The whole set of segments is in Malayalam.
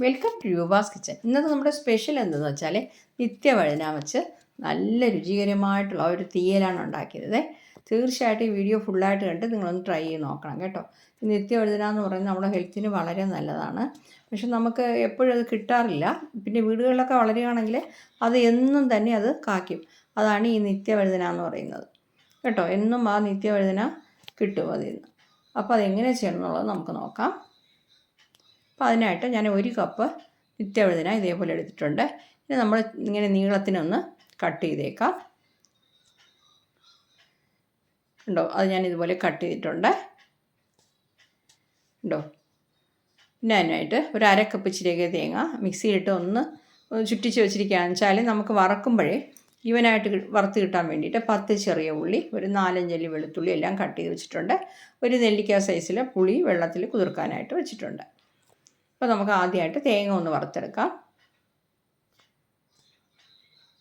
Welcome to യുവാസ് kitchen. ഇന്നത്തെ നമ്മുടെ സ്പെഷ്യൽ എന്തെന്ന് വെച്ചാൽ നിത്യവഴുന വെച്ച് നല്ല രുചികരമായിട്ടുള്ള ഒരു തീയലാണ് ഉണ്ടാക്കിയത്. തീർച്ചയായിട്ടും ഈ വീഡിയോ ഫുള്ളായിട്ട് കണ്ട് നിങ്ങളൊന്ന് ട്രൈ ചെയ്ത് നോക്കണം കേട്ടോ. നിത്യവഴുതന എന്ന് പറയുന്നത് നമ്മുടെ ഹെൽത്തിന് വളരെ നല്ലതാണ്. പക്ഷെ നമുക്ക് എപ്പോഴും അത് കിട്ടാറില്ല. പിന്നെ വീടുകളിലൊക്കെ വളരുകയാണെങ്കിൽ അത് എന്നും തന്നെ അത് കാക്കും അതാണ് ഈ നിത്യവഴുതന എന്ന് പറയുന്നത്. കേട്ടോ? എന്നും ആ നിത്യവഴുതന കിട്ടും അതിൽ നിന്ന്. അപ്പോൾ അതെങ്ങനെ ചെയ്യണം എന്നുള്ളത് നമുക്ക് നോക്കാം. അപ്പോൾ അതിനായിട്ട് ഞാൻ ഒരു കപ്പ് നിത്യവഴുതന ഇതേപോലെ എടുത്തിട്ടുണ്ട്. ഇനി നമ്മൾ ഇങ്ങനെ നീളത്തിനൊന്ന് കട്ട് ചെയ്തേക്കാം. ഉണ്ടോ? അത് ഞാൻ ഇതുപോലെ കട്ട് ചെയ്തിട്ടുണ്ട്. ഉണ്ടോ? പിന്നെ അതിനായിട്ട് ഒരു അര കപ്പ് ചിരകിയ തേങ്ങ മിക്സിയിലിട്ട് ഒന്ന് ചുറ്റിച്ച് വെച്ചിരിക്കുകയാണെന്ന് വെച്ചാൽ നമുക്ക് വറക്കുമ്പോഴേ ഇവനായിട്ട് വറുത്ത് കിട്ടാൻ വേണ്ടിയിട്ട് പത്ത് ചെറിയ ഉള്ളി ഒരു നാലഞ്ചല്ലി വെളുത്തുള്ളി എല്ലാം കട്ട് ചെയ്ത് വെച്ചിട്ടുണ്ട്. ഒരു നെല്ലിക്ക സൈസിൽ പുളി വെള്ളത്തിൽ കുതിർക്കാനായിട്ട് വെച്ചിട്ടുണ്ട്. അപ്പോൾ നമുക്ക് ആദ്യമായിട്ട് തേങ്ങ ഒന്ന് വറുത്തെടുക്കാം.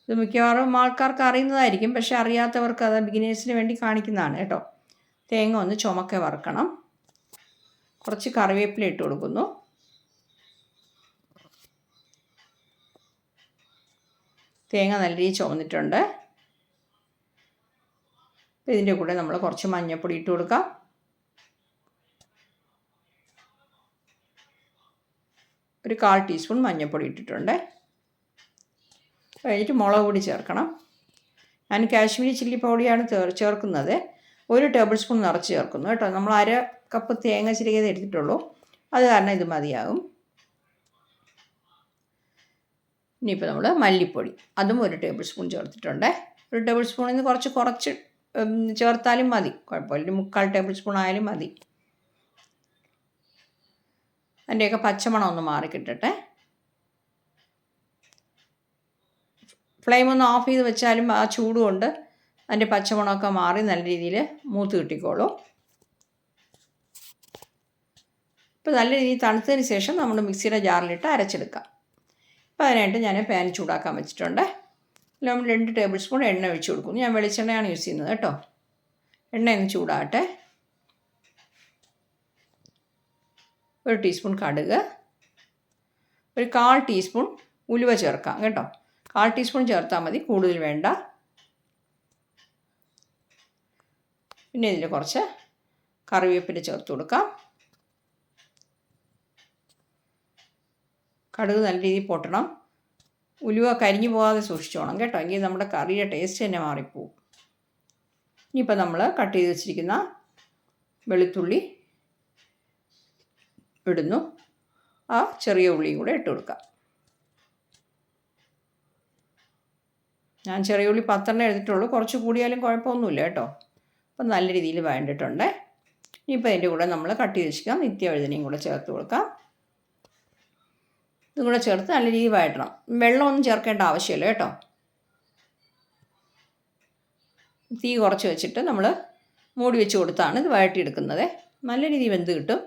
ഇത് മിക്കവാറും ആൾക്കാർക്ക് അറിയുന്നതായിരിക്കും പക്ഷെ അറിയാത്തവർക്ക് അത് ബിഗിനേഴ്സിന് വേണ്ടി കാണിക്കുന്നതാണ് കേട്ടോ. തേങ്ങ ഒന്ന് ചുമക്കെ വറുക്കണം. കുറച്ച് കറിവേപ്പില ഇട്ട് കൊടുക്കുന്നു. തേങ്ങ നല്ല രീതിയിൽ ചുവന്നിട്ടുണ്ട് ഇതിന്റെ കൂടെ നമ്മൾ കുറച്ച് മഞ്ഞൾപ്പൊടി ഇട്ട് കൊടുക്കാം. ഒരു കാൽ ടീസ്പൂൺ മഞ്ഞൾപ്പൊടി ഇട്ടിട്ടുണ്ട്. കഴിഞ്ഞിട്ട് മുളക് പൊടി ചേർക്കണം. ഞാൻ കാശ്മീരി ചില്ലി പൗഡിയാണ് ചേർക്കുന്നത്. ഒരു ടേബിൾ സ്പൂൺ നിറച്ച് ചേർക്കുന്നു കേട്ടോ. നമ്മൾ അര കപ്പ് തേങ്ങ ചിരികത് എടുത്തിട്ടുള്ളൂ. അത് കാരണം ഇത് മതിയാകും. ഇനിയിപ്പോൾ നമ്മൾ മല്ലിപ്പൊടി അതും ഒരു ടേബിൾ സ്പൂൺ ചേർത്തിട്ടുണ്ട്. ഒരു ടേബിൾ സ്പൂണിൽ നിന്ന് കുറച്ച് കുറച്ച് ചേർത്താലും മതി. കുഴപ്പമില്ല. മുക്കാൽ ടേബിൾ സ്പൂൺ ആയാലും മതി. അതിന്റെയൊക്കെ പച്ചമണം ഒന്ന് മാറിക്കിട്ടട്ടെ. ഫ്ലെയിം ഒന്ന് ഓഫ് ചെയ്ത് വെച്ചാലും ആ ചൂടുകൊണ്ട് അതിന്റെ പച്ചമണമൊക്കെ മാറി നല്ല രീതിയിൽ മൂത്ത് കിട്ടിക്കോളൂ. ഇപ്പോൾ നല്ല രീതിയിൽ തണുത്തതിന് ശേഷം നമ്മൾ മിക്സിയുടെ ജാറിലിട്ട് അരച്ചെടുക്കാം. അപ്പോൾ അതിനായിട്ട് ഞാൻ പാൻ ചൂടാക്കാൻ വെച്ചിട്ടുണ്ട്. നമ്മൾ രണ്ട് ടേബിൾ സ്പൂൺ എണ്ണ ഒഴിച്ച് കൊടുക്കുന്നു. ഞാൻ വെളിച്ചെണ്ണയാണ് യൂസ് ചെയ്യുന്നത് കേട്ടോ. എണ്ണ ഒന്ന് ചൂടാകട്ടെ. ഒരു ടീസ്പൂൺ കടുക് ഒരു കാൽ ടീസ്പൂൺ ഉലുവ ചേർക്കാം കേട്ടോ. കാൽ ടീസ്പൂൺ ചേർത്താൽ മതി കൂടുതൽ വേണ്ട. പിന്നെ ഇതിൽ കുറച്ച് കറിവേപ്പില ചേർത്ത് കൊടുക്കാം. കടുക് നല്ല രീതിയിൽ പൊട്ടണം. ഉലുവ കരിഞ്ഞു പോകാതെ സൂക്ഷിച്ചോണം കേട്ടോ എങ്കിൽ നമ്മുടെ കറിയുടെ ടേസ്റ്റ് തന്നെ മാറിപ്പോവും. ഇനിയിപ്പോൾ നമ്മൾ കട്ട് ചെയ്ത് വെച്ചിരിക്കുന്ന വെളുത്തുള്ളി ഇടുന്നു. ആ ചെറിയ ഉള്ളിയും കൂടെ ഇട്ട് കൊടുക്കാം. ഞാൻ ചെറിയ ഉള്ളി പത്തെണ്ണം എടുത്തിട്ടുള്ളൂ. കുറച്ച് കൂടിയാലും കുഴപ്പമൊന്നുമില്ല കേട്ടോ. അപ്പം നല്ല രീതിയിൽ വേണ്ടിയിട്ടുണ്ട്. ഇനിയിപ്പോൾ അതിന്റെ കൂടെ നമ്മൾ കട്ട് ചെയ്ത് വെച്ചിരിക്കാം. നിത്യവഴുതനയും കൂടെ ചേർത്ത് കൊടുക്കാം. ഇതും കൂടെ ചേർത്ത് നല്ല രീതിയിൽ വഴറ്റണം. വെള്ളമൊന്നും ചേർക്കേണ്ട ആവശ്യമില്ല കേട്ടോ. തീ കുറച്ച് വെച്ചിട്ട് നമ്മൾ മൂടി വെച്ച് കൊടുത്താണ് ഇത് വഴറ്റിയെടുക്കുന്നത്. നല്ല രീതിയിൽ വെന്ത് കിട്ടും.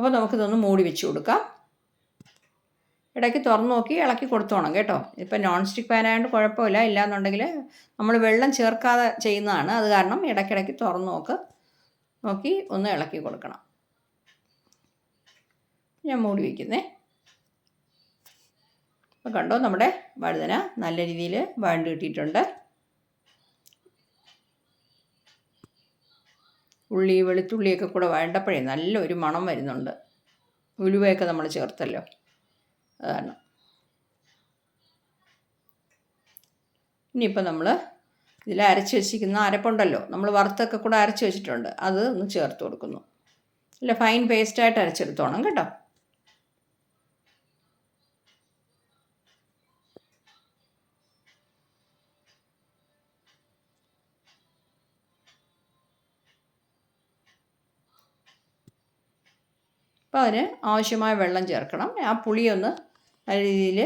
അപ്പോൾ നമുക്കിതൊന്ന് മൂടി വെച്ച് കൊടുക്കാം. ഇടയ്ക്ക് തുറന്ന് നോക്കി ഇളക്കി കൊടുത്തോണം കേട്ടോ. ഇപ്പം നോൺ സ്റ്റിക്ക് പാനായതുകൊണ്ട് കുഴപ്പമില്ല. ഇല്ലാന്നുണ്ടെങ്കിൽ നമ്മൾ വെള്ളം ചേർക്കാതെ ചെയ്യുന്നതാണ്. അത് കാരണം ഇടയ്ക്കിടയ്ക്ക് തുറന്ന് നോക്ക്. നോക്കി ഒന്ന് ഇളക്കി കൊടുക്കണം. ഞാൻ മൂടി വയ്ക്കുന്നേ അപ്പോൾ കണ്ടോ നമ്മുടെ വഴുതന നല്ല രീതിയിൽ വഴണ്ട് കിട്ടിയിട്ടുണ്ട്. ഉള്ളി വെളുത്തുള്ളിയൊക്കെ കൂടെ വേണ്ടപ്പോഴേ നല്ലൊരു മണം വരുന്നുണ്ട്. ഉലുവയൊക്കെ നമ്മൾ ചേർത്തല്ലോ. അതാണ്. ഇനിയിപ്പോൾ നമ്മൾ ഇതിൽ അരച്ച് വെച്ചിരിക്കുന്ന അരപ്പുണ്ടല്ലോ. നമ്മൾ വറുത്തൊക്കെ കൂടെ അരച്ച് വെച്ചിട്ടുണ്ട്. അത് ഒന്ന് ചേർത്ത് കൊടുക്കുന്നു. അല്ല ഫൈൻ പേസ്റ്റായിട്ട് അരച്ചെടുത്തോണം കേട്ടോ. അപ്പോൾ അതിന് ആവശ്യമായ വെള്ളം ചേർക്കണം. ആ പുളിയൊന്ന് നല്ല രീതിയിൽ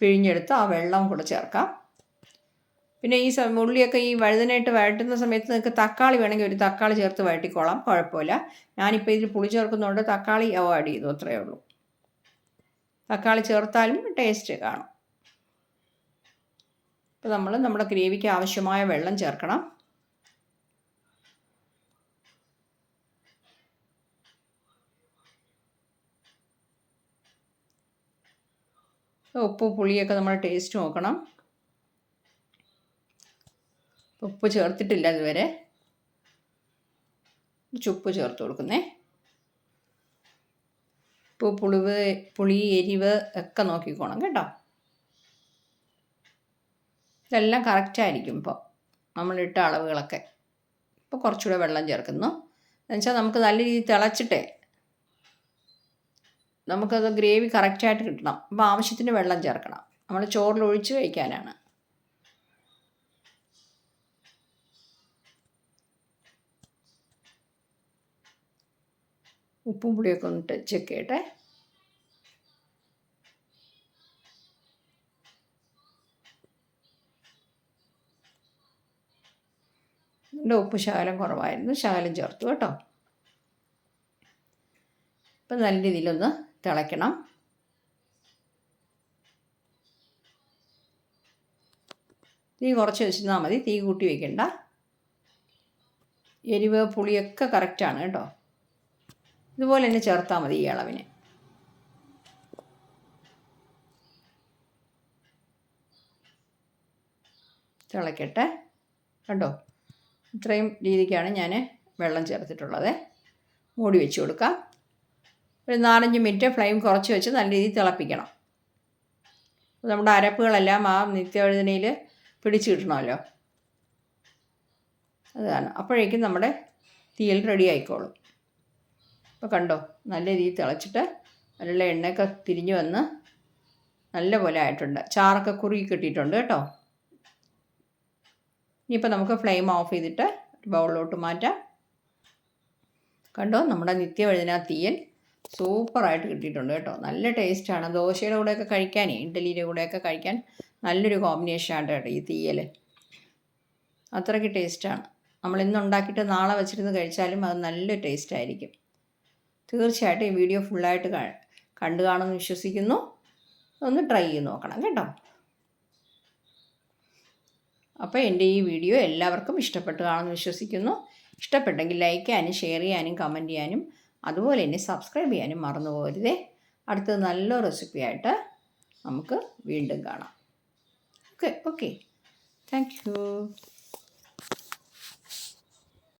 പിഴിഞ്ഞെടുത്ത് ആ വെള്ളം കൂടെ ചേർക്കാം. പിന്നെ ഈ ഉള്ളിയൊക്കെ ഈ വഴുതനായിട്ട് വഴറ്റുന്ന സമയത്ത് നിങ്ങൾക്ക് തക്കാളി വേണമെങ്കിൽ ഒരു തക്കാളി ചേർത്ത് വഴറ്റിക്കോളാം. കുഴപ്പമില്ല. ഞാനിപ്പോൾ ഇതിൽ പുളി ചേർക്കുന്നതുകൊണ്ട് തക്കാളി അവോയ്ഡ് ചെയ്തു അത്രയേ ഉള്ളൂ. തക്കാളി ചേർത്താലും ടേസ്റ്റ് കാണും. അപ്പോൾ നമ്മൾ നമ്മുടെ ഗ്രേവിക്ക് ആവശ്യമായ വെള്ളം ചേർക്കണം. ഉപ്പ് പുളിയൊക്കെ നമ്മൾ ടേസ്റ്റ് നോക്കണം. ഉപ്പ് ചേർത്തിട്ടില്ല ഇതുവരെ. ചുപ്പ് ചേർത്ത് കൊടുക്കുന്നേ. ഉപ്പ് പുളിവ് പുളി എരിവ് ഒക്കെ നോക്കിക്കോണം കേട്ടോ. ഇതെല്ലാം കറക്റ്റായിരിക്കും ഇപ്പോൾ നമ്മളിട്ട അളവുകളൊക്കെ. ഇപ്പോൾ കുറച്ചുകൂടെ വെള്ളം ചേർക്കുന്നു. എന്നുവെച്ചാൽ നമുക്ക് നല്ല രീതിയിൽ തിളച്ചിട്ടേ നമുക്കത് ഗ്രേവി കറക്റ്റായിട്ട് കിട്ടണം. അപ്പോൾ ആവശ്യത്തിന് വെള്ളം ചേർക്കണം. നമ്മൾ ചോറിൽ ഒഴിച്ച് കഴിക്കാനാണ്. ഉപ്പും പുളിയൊക്കെ ഒന്ന് ചെക്ക് ചെയ്യട്ടെ. എന്റെ ഉപ്പ് ശകലം കുറവായിരുന്നു. ശകലം ചേർത്തു കേട്ടോ. ഇപ്പം നല്ല രീതിയിലൊന്ന് തിളയ്ക്കണം. തീ കുറച്ച് വെച്ചിരുന്നാൽ മതി. തീ കൂട്ടി വയ്ക്കണ്ട എരിവ് പുളിയൊക്കെ കറക്റ്റാണ് കേട്ടോ. ഇതുപോലെ തന്നെ ചേർത്താൽ മതി ഈ അളവിന്. തിളയ്ക്കട്ടെ കണ്ടോ? ഇത്രയും രീതിക്കാണ് ഞാൻ വെള്ളം ചേർത്തിട്ടുള്ളത്. മൂടി വെച്ച് കൊടുക്കാം. ഒരു നാലഞ്ച് മിനിറ്റ് ഫ്ലെയിം കുറച്ച് വെച്ച് നല്ല രീതിയിൽ തിളപ്പിക്കണം. നമ്മുടെ അരപ്പുകളെല്ലാം ആ നിത്യവഴുതനയിൽ പിടിച്ച് കിട്ടണമല്ലോ. അതാണ്. അപ്പോഴേക്കും നമ്മുടെ തീയൽ റെഡി ആയിക്കോളും. അപ്പോൾ കണ്ടോ? നല്ല രീതിയിൽ തിളച്ചിട്ട് നല്ല എണ്ണയൊക്കെ തിരിഞ്ഞു വന്ന് നല്ല പോലെ ആയിട്ടുണ്ട്. ചാറൊക്കെ കുറുകി കിട്ടിയിട്ടുണ്ട് കേട്ടോ. ഇനിയിപ്പോൾ നമുക്ക് ഫ്ലെയിം ഓഫ് ചെയ്തിട്ട് ബൗളിലോട്ട് മാറ്റാം. കണ്ടോ? നമ്മുടെ നിത്യവഴുതന തീയൽ സൂപ്പറായിട്ട് കിട്ടിയിട്ടുണ്ട് കേട്ടോ. നല്ല ടേസ്റ്റാണ് ദോശയുടെ കൂടെയൊക്കെ കഴിക്കാനേ ഇഡ്ഡലിയുടെ കൂടെയൊക്കെ കഴിക്കാൻ നല്ലൊരു കോമ്പിനേഷനാണ് കേട്ടോ ഈ തീയൽ അത്രയ്ക്ക് ടേസ്റ്റാണ് നമ്മൾ ഇന്ന് ഉണ്ടാക്കിയിട്ട് നാളെ വെച്ചിരുന്ന് കഴിച്ചാലും അത് നല്ല ടേസ്റ്റ് ആയിരിക്കും. തീർച്ചയായിട്ടും ഈ വീഡിയോ ഫുള്ളായിട്ട് കണ്ടു കാണുമെന്ന് വിശ്വസിക്കുന്നു. ഒന്ന് ട്രൈ ചെയ്ത് നോക്കണം കേട്ടോ. അപ്പോൾ എന്റെ ഈ വീഡിയോ എല്ലാവർക്കും ഇഷ്ടപ്പെട്ടു കാണുമെന്ന് വിശ്വസിക്കുന്നു. ഇഷ്ടപ്പെട്ടെങ്കിൽ ലൈക്ക് ചെയ്യാനും ഷെയർ ചെയ്യാനും കമന്റ് ചെയ്യാനും അതുപോലെ തന്നെ സബ്സ്ക്രൈബ് ചെയ്യാനും മറന്നു പോകരുതേ. അടുത്തത് നല്ല റെസിപ്പിയായിട്ട് നമുക്ക് വീണ്ടും കാണാം. Okay okay thank you